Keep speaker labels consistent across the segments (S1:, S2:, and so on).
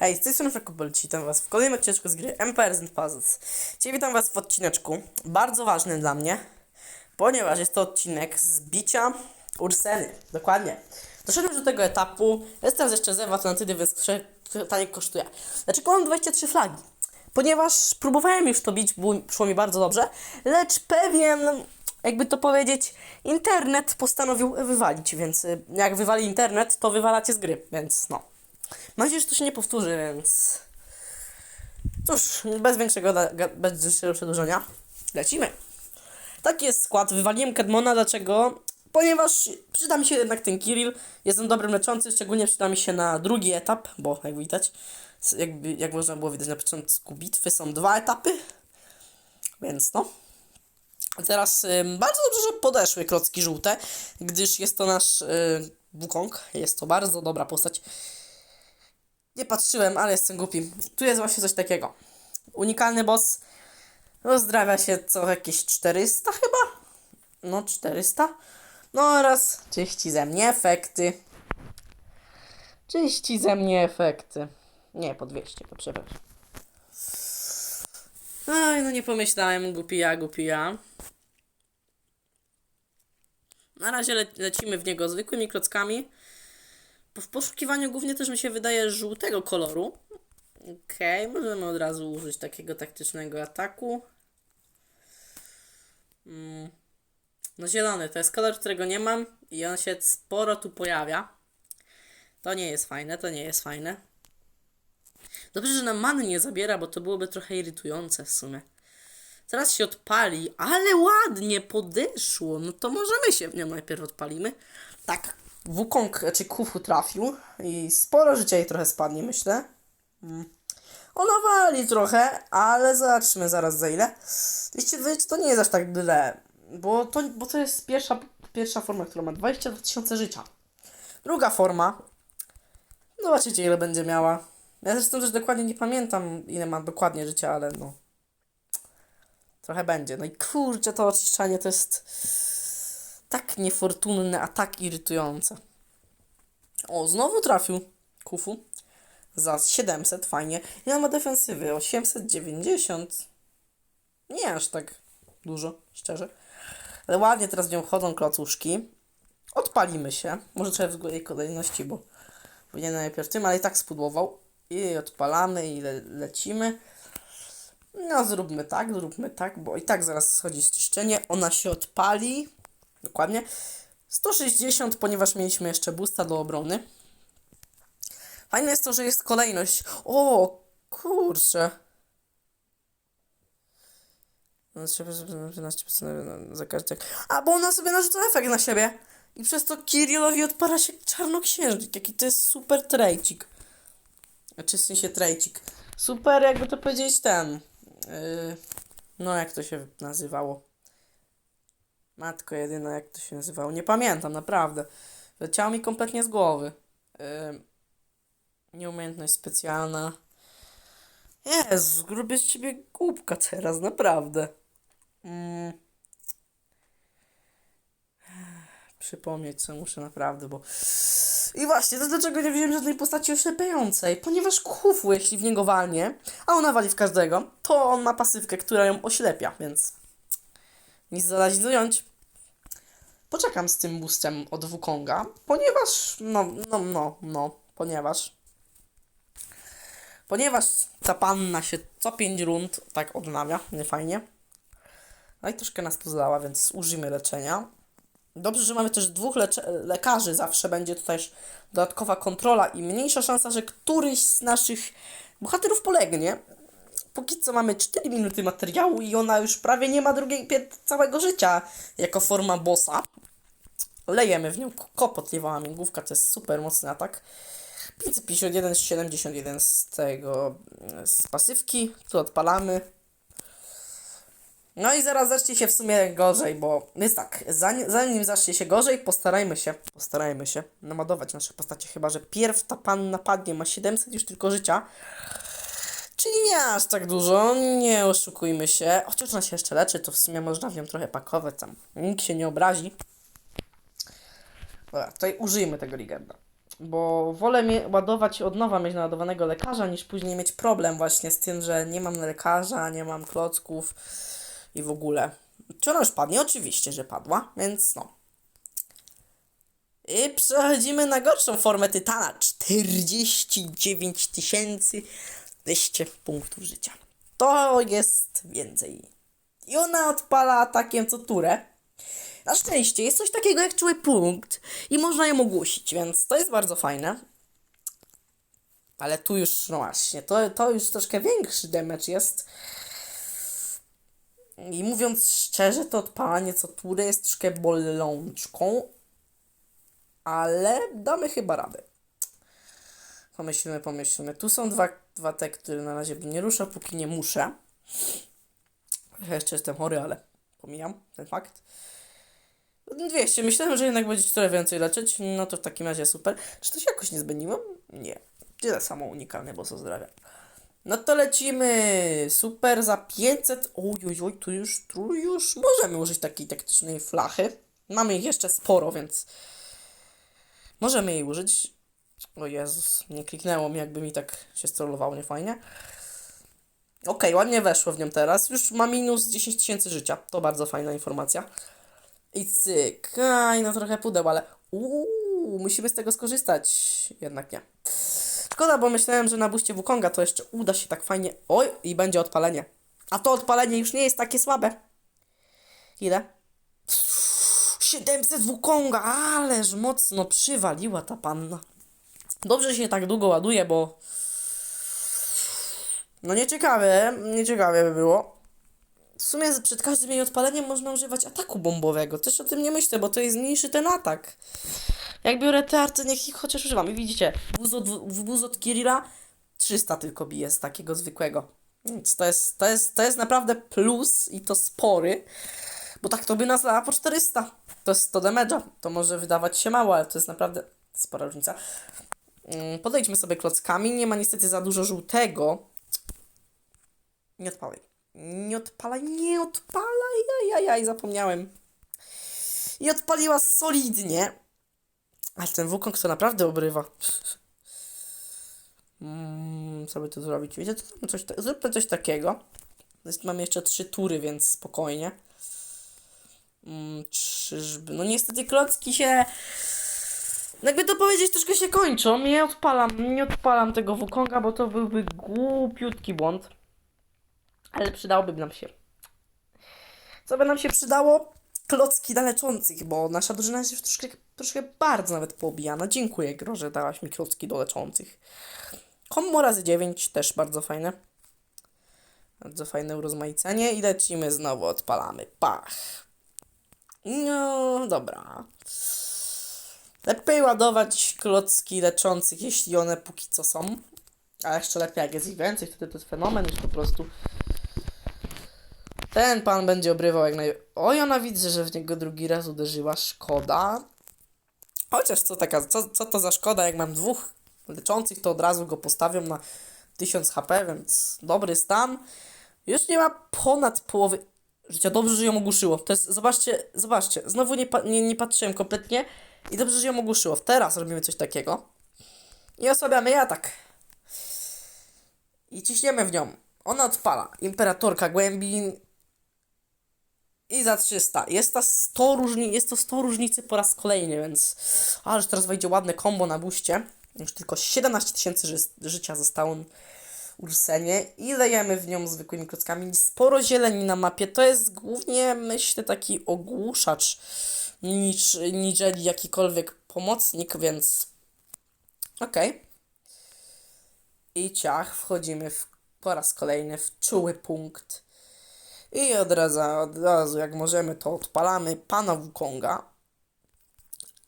S1: Hej, z tej strony witam was w kolejnym odcinku z gry Empires and Puzzles. Dzisiaj witam was w odcineczku, bardzo ważnym dla mnie, ponieważ jest to odcinek z bicia Urseny, dokładnie. Doszedłem do tego etapu, jest teraz jeszcze Zew Atlantydy, więc trze- tanie kosztuje. Dlaczego mam 23 flagi? Ponieważ próbowałem już to bić, było, szło mi bardzo dobrze, lecz pewien, jakby to powiedzieć, internet postanowił wywalić, więc y, jak wywali internet, to wywalacie z gry, więc no. Mam nadzieję, że to się nie powtórzy, więc. Cóż, bez większego, bez większego przedłużenia. Lecimy. Taki jest skład. Wywaliłem Kedmona. Dlaczego? Ponieważ przyda mi się jednak ten Kirill. Jestem dobrym leczący, szczególnie przyda mi się na drugi etap, bo jak widać, jakby, jak można było widać na początku bitwy, są dwa etapy. Więc no. Teraz bardzo dobrze, że podeszły klocki żółte, gdyż jest to nasz y, Wukong. Jest to bardzo dobra postać. Nie patrzyłem, ale jestem głupi. Tu jest właśnie coś takiego. Unikalny boss rozdrawia się co jakieś 400 chyba? No 400. No oraz czyści ze mnie efekty. Czyści ze mnie efekty. Nie, po 200, to przepraszam. Oj, no nie pomyślałem, głupi ja, głupi ja. Na razie le lecimy w niego zwykłymi klockami. W poszukiwaniu głównie też mi się wydaje żółtego koloru. Okej, możemy od razu użyć takiego taktycznego ataku. Mm. No zielony, to jest kolor, którego nie mam i on się sporo tu pojawia. To nie jest fajne, to nie jest fajne. Dobrze, że nam many nie zabiera, bo to byłoby trochę irytujące w sumie. Teraz się odpali, ale ładnie podeszło. No to możemy się w nią najpierw odpalimy. Tak, Wukong, czy Kufu trafił i sporo życia jej trochę spadnie, myślę. Mm. Ona wali trochę, ale zobaczmy zaraz za ile. 220 to nie jest aż tak źle, bo to, bo to jest pierwsza, pierwsza forma, która ma 22 tysiące życia. Druga forma, zobaczycie ile będzie miała. Ja zresztą też dokładnie nie pamiętam ile ma dokładnie życia, ale no. Trochę będzie. No i kurczę, to oczyszczanie to jest tak niefortunne, a tak irytujące. O, znowu trafił Kufu. Za 700, fajnie. Ile ma defensywy? 890. Nie aż tak dużo, szczerze. Ale ładnie teraz w nią wchodzą klocuszki. Odpalimy się. Może trzeba w złej kolejności, bo powinienem najpierw tym, ale i tak spudłował. I odpalamy i le lecimy. No, zróbmy tak, zróbmy tak, bo i tak zaraz schodzi czyszczenie. Ona się odpali. Dokładnie. 160, ponieważ mieliśmy jeszcze boosta do obrony. Fajne jest to, że jest kolejność. O, kurczę. 15% za każdy. A, bo ona sobie narzuca efekt na siebie. I przez to Kirillowi odpala się czarnoksiężnik. Jaki to jest super trejcik. Znaczy w sensie trejcik. Super, jakby to powiedzieć, ten. Yy, no, jak to się nazywało? Matko jedyna, jak to się nazywało? Nie pamiętam, naprawdę. Leciało mi kompletnie z głowy. Yy, nieumiejętność specjalna. Jezu, gruby z ciebie głupka teraz, naprawdę. Mm. Przypomnieć co muszę naprawdę, bo... I właśnie, to dlaczego nie wziąłem żadnej postaci oślepiającej? Ponieważ Kufu, jeśli w niego walnie, a ona wali w każdego, to on ma pasywkę, która ją oślepia, więc... Nic zadać wyjąć. Poczekam z tym boostem od Wukonga, ponieważ... No, no, no, no, ponieważ... Ponieważ ta panna się co 5 rund tak odnawia, nie fajnie. No i troszkę nas pozlała, więc użyjmy leczenia. Dobrze, że mamy też dwóch lekarzy, zawsze będzie też dodatkowa kontrola i mniejsza szansa, że któryś z naszych bohaterów polegnie. Póki co mamy 4 minuty materiału i ona już prawie nie ma drugiej całego życia jako forma bossa. Lejemy w nią kopot, główka, to jest super mocny atak. 551, 71 z tego, z pasywki, tu odpalamy. No i zaraz zacznie się w sumie gorzej, bo jest tak, zanim, zanim zacznie się gorzej, postarajmy się, postarajmy się naładować nasze postacie, chyba że pierw ta panna padnie, ma 700 już tylko życia. Czyli nie aż tak dużo, nie oszukujmy się. Chociaż ona się jeszcze leczy, to w sumie można w nią trochę pakować tam. Nikt się nie obrazi. Dobra, tutaj użyjmy tego Ligenda. Bo wolę ładować od nowa mieć naładowanego lekarza, niż później mieć problem właśnie z tym, że nie mam lekarza, nie mam klocków i w ogóle. Czy ona już padnie? Oczywiście, że padła, więc no. I przechodzimy na gorszą formę Tytana. 49 200 punktów życia. To jest więcej. I ona odpala atakiem co turę. Na szczęście jest coś takiego jak czuły punkt i można ją ogłosić, więc to jest bardzo fajne. Ale tu już, no właśnie, to, to już troszkę większy damage jest. I mówiąc szczerze, to odpalanie co turę jest troszkę bolączką. Ale damy chyba radę. Pomyślmy, pomyślmy. Tu są dwa, dwa te, które na razie bym nie ruszał, póki nie muszę. Ja jeszcze jestem chory, ale pomijam ten fakt. 200. Myślałem, że jednak będzie trochę więcej leczyć. No to w takim razie super. Czy to się jakoś nie zmieniło? Nie. Tyle samo unikalne, bo co zdrowia. No to lecimy. Super za 500. Oj, oj, oj, tu już, tu już możemy użyć takiej taktycznej flachy. Mamy ich jeszcze sporo, więc możemy jej użyć. O Jezus, nie kliknęło mi, jakby mi tak się strollowało, nie fajnie. Okej, ładnie weszło w nią teraz. Już ma minus 10 tysięcy życia. To bardzo fajna informacja. I cyk. Aj, no trochę pudeł, ale uuu, musimy z tego skorzystać. Jednak nie. Szkoda, bo myślałem, że na buście Wukonga to jeszcze uda się tak fajnie. Oj, i będzie odpalenie. A to odpalenie już nie jest takie słabe. Ile? 700 Wukonga, ależ mocno przywaliła ta panna. Dobrze że się tak długo ładuje, bo... No nieciekawe, nieciekawe by było. W sumie przed każdym jej odpaleniem można używać ataku bombowego. Też o tym nie myślę, bo to jest mniejszy ten atak. Jak biorę te arty, niech ich chociaż używam. I widzicie, wóz od, od Kirilla 300 tylko bije z takiego zwykłego. Więc to jest, to jest, to jest naprawdę plus i to spory. Bo tak to by nas dała po 400. To jest 100 damage'a. To może wydawać się mało, ale to jest naprawdę spora różnica. Mm, Podejdźmy sobie klockami. Nie ma niestety za dużo żółtego. Nie odpalaj. Nie odpalaj, nie odpalaj. Ajajaj, zapomniałem. I odpaliła solidnie. Ale ten Wukong to naprawdę obrywa. Mm, co by tu zrobić? Wiecie, zróbmy coś, ta- zróbmy coś takiego. Mamy jeszcze trzy tury, więc spokojnie. Mm, czyżby... No niestety klocki się... Jakby to powiedzieć, troszkę się kończą. Nie odpalam, nie odpalam tego Wukonga, bo to byłby głupiutki błąd. Ale przydałoby nam się. Co by nam się przydało? Klocki na leczących, bo nasza drużyna jest troszkę, troszkę bardzo nawet poobijana. Dziękuję, Gro, że dałaś mi klocki do leczących. Kombo razy 9 też bardzo fajne. Bardzo fajne urozmaicenie i lecimy znowu, odpalamy. Pach. No, dobra. Lepiej ładować klocki leczących, jeśli one póki co są. A jeszcze lepiej, jak jest ich więcej, wtedy to jest fenomen, już po prostu. Ten pan będzie obrywał jak naj... Oj, ona widzę, że w niego drugi raz uderzyła. Szkoda. Chociaż co, taka, co, co to za szkoda, jak mam dwóch leczących, to od razu go postawią na 1000 HP, więc dobry stan. Już nie ma ponad połowy życia. Dobrze, że ją ogłuszyło. To jest, zobaczcie, zobaczcie. Znowu nie, nie, nie patrzyłem kompletnie i dobrze, że ją ogłuszyło. Teraz robimy coś takiego. I osłabiamy jej atak. I ciśniemy w nią. Ona odpala. Imperatorka głębin. I za 300. Jest, ta 100 różni, jest to 100 różnicy po raz kolejny, więc... Ależ teraz wejdzie ładne combo na buście. Już tylko 17 tysięcy ży życia zostało Ursenie i lejemy w nią zwykłymi klockami. Sporo zieleni na mapie. To jest głównie, myślę, taki ogłuszacz niż, niżeli jakikolwiek pomocnik, więc okej. I ciach, wchodzimy w, po raz kolejny w czuły punkt. I od razu, od razu, jak możemy, to odpalamy pana Wukonga.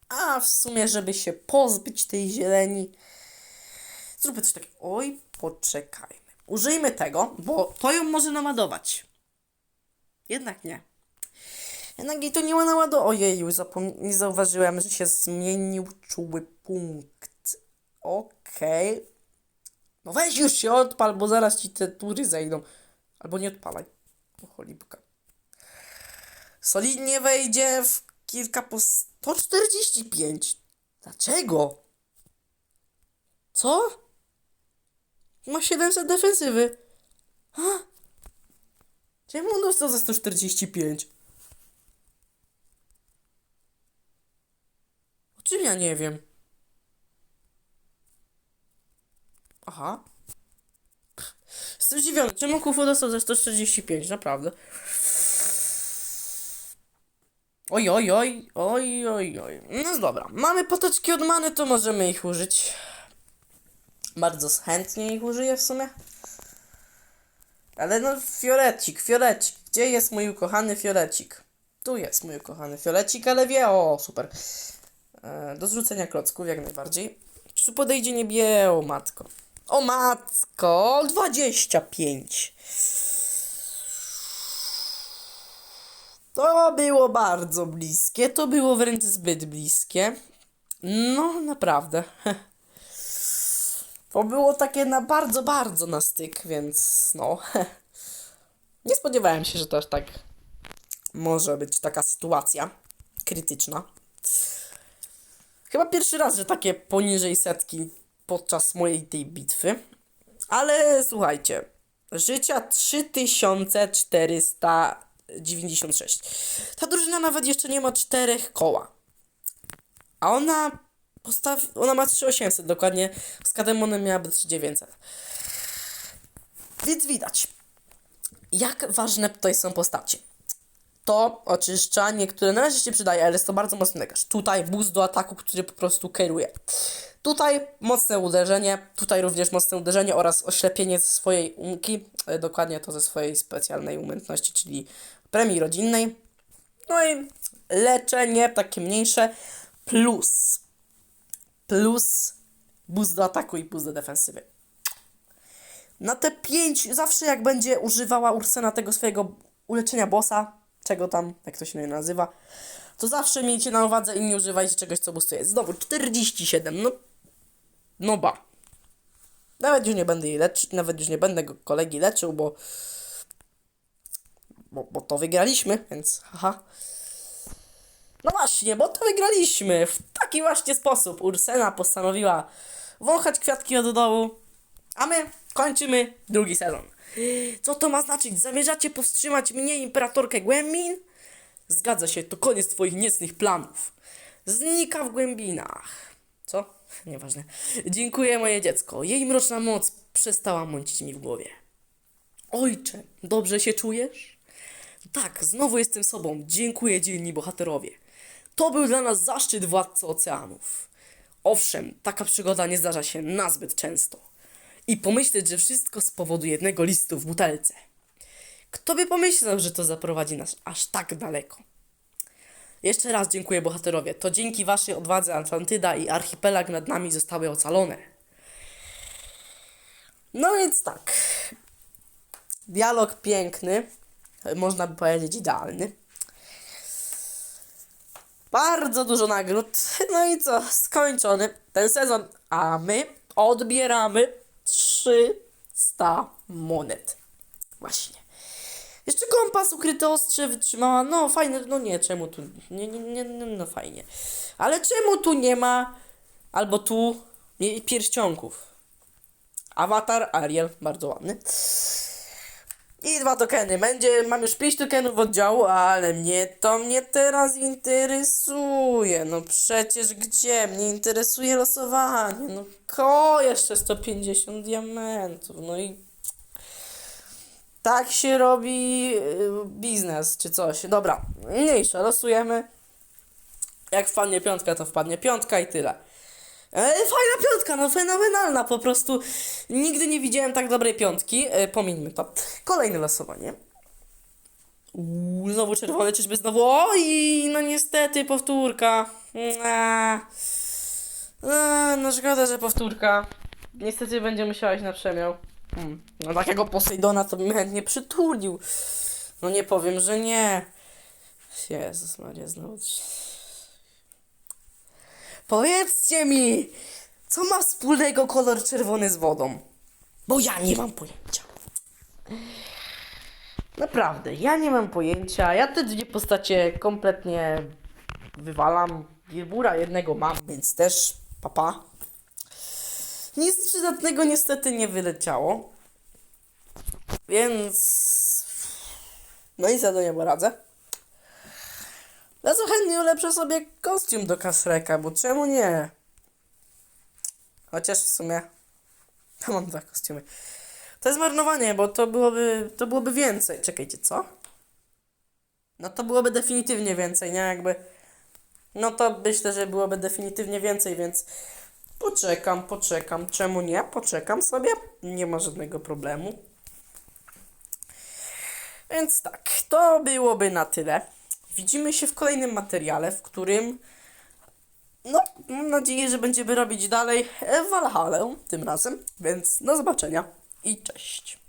S1: A w sumie, żeby się pozbyć tej zieleni, zróbmy coś takiego. Oj, poczekajmy. Użyjmy tego, bo to ją może naładować. Jednak nie. Jednak to nie ma naładować. Ojeju, zapom- nie zauważyłem, że się zmienił czuły punkt. Okej. No weź już się odpal, bo zaraz ci te tury zejdą. Albo nie odpalaj. O cholipka. Solidnie wejdzie w kilka po 145. Dlaczego? Co? Ma 700 defensywy. Ha? Czemu on dostał za 145? O czym ja nie wiem? Aha. Jestem zdziwiony. Czemu Kufu dostał za 145? Naprawdę. Oj, oj, oj, oj, oj, oj. No dobra. Mamy potoczki od many, to możemy ich użyć. Bardzo chętnie ich użyję w sumie. Ale no, fiorecik, fiorecik. Gdzie jest mój ukochany fiorecik? Tu jest mój ukochany fiorecik, ale wie, o, super. E, do zrzucenia klocków, jak najbardziej. Czy podejdzie nie bie, o matko. O matko, 25. To było bardzo bliskie, to było wręcz zbyt bliskie. No, naprawdę. To było takie na bardzo, bardzo na styk, więc no. Nie spodziewałem się, że to aż tak może być taka sytuacja krytyczna. Chyba pierwszy raz, że takie poniżej setki podczas mojej tej bitwy. Ale słuchajcie, życia 3496. Ta drużyna nawet jeszcze nie ma czterech koła. A ona postawi, ona ma 3800 dokładnie, z Kademonem miałaby 3900. Więc widać, jak ważne tutaj są postacie. To oczyszczanie, które na razie się przydaje, ale jest to bardzo mocny lekarz. Tutaj boost do ataku, który po prostu kieruje. Tutaj mocne uderzenie, tutaj również mocne uderzenie oraz oślepienie ze swojej umki, e, dokładnie to ze swojej specjalnej umiejętności, czyli premii rodzinnej. No i leczenie takie mniejsze, plus, plus boost do ataku i boost do defensywy. Na te 5, zawsze jak będzie używała Ursena tego swojego uleczenia bossa, czego tam, jak to się nazywa, to zawsze miejcie na uwadze i nie używajcie czegoś, co boostuje. Znowu 47, no, no ba. Nawet już nie będę jej leczył, nawet już nie będę go kolegi leczył, bo, bo, bo to wygraliśmy, więc haha. No właśnie, bo to wygraliśmy. W taki właśnie sposób Ursena postanowiła wąchać kwiatki od dołu, a my kończymy drugi sezon. Co to ma znaczyć? Zamierzacie powstrzymać mnie, imperatorkę Głębin? Zgadza się, to koniec twoich niecnych planów. Znika w głębinach. Co? Nieważne. Dziękuję, moje dziecko. Jej mroczna moc przestała mącić mi w głowie. Ojcze, dobrze się czujesz? Tak, znowu jestem sobą. Dziękuję, dzielni bohaterowie. To był dla nas zaszczyt władcy oceanów. Owszem, taka przygoda nie zdarza się nazbyt często. I pomyśleć, że wszystko z powodu jednego listu w butelce. Kto by pomyślał, że to zaprowadzi nas aż tak daleko? Jeszcze raz dziękuję bohaterowie. To dzięki waszej odwadze Atlantyda i archipelag nad nami zostały ocalone. No więc tak. Dialog piękny. Można by powiedzieć idealny. Bardzo dużo nagród. No i co? Skończony ten sezon. A my odbieramy 300 monet. Właśnie. Jeszcze kompas ukryte ostrze wytrzymała. No fajne, no nie, czemu tu? Nie, nie, nie, no fajnie. Ale czemu tu nie ma albo tu pierścionków? Avatar, Ariel, bardzo ładny. I dwa tokeny. Będzie, mam już 5 tokenów oddziału, ale mnie to mnie teraz interesuje. No przecież gdzie? Mnie interesuje losowanie. No ko, jeszcze 150 diamentów. No i tak się robi y, biznes czy coś. Dobra, mniejsza, losujemy. Jak wpadnie piątka, to wpadnie piątka i tyle. E, fajna piątka, no fenomenalna, po prostu nigdy nie widziałem tak dobrej piątki. E, pomińmy to. Kolejne losowanie. Uuu, znowu czerwone, czyżby znowu. Oj, no niestety powtórka. Eee, no szkoda, że powtórka. Niestety będzie musiała iść na przemiał. Hmm. No takiego Posejdona to bym chętnie przytulił. No nie powiem, że nie. Jezus Maria, znowu. Powiedzcie mi, co ma wspólnego kolor czerwony z wodą? Bo ja nie mam pojęcia. Naprawdę, ja nie mam pojęcia. Ja te dwie postacie kompletnie wywalam. Wirbura jednego mam, więc też papa. Nic przydatnego niestety nie wyleciało. Więc... No i za to poradzę. Bardzo chętnie ulepszę sobie kostium do Kasreka, bo czemu nie? Chociaż w sumie... To mam dwa kostiumy. To jest marnowanie, bo to byłoby, to byłoby więcej. Czekajcie, co? No to byłoby definitywnie więcej, nie? Jakby... No to myślę, że byłoby definitywnie więcej, więc poczekam, poczekam. Czemu nie? Poczekam sobie. Nie ma żadnego problemu. Więc tak, to byłoby na tyle. Widzimy się w kolejnym materiale, w którym no, mam nadzieję, że będziemy robić dalej e, Valhalla tym razem. Więc do zobaczenia i cześć.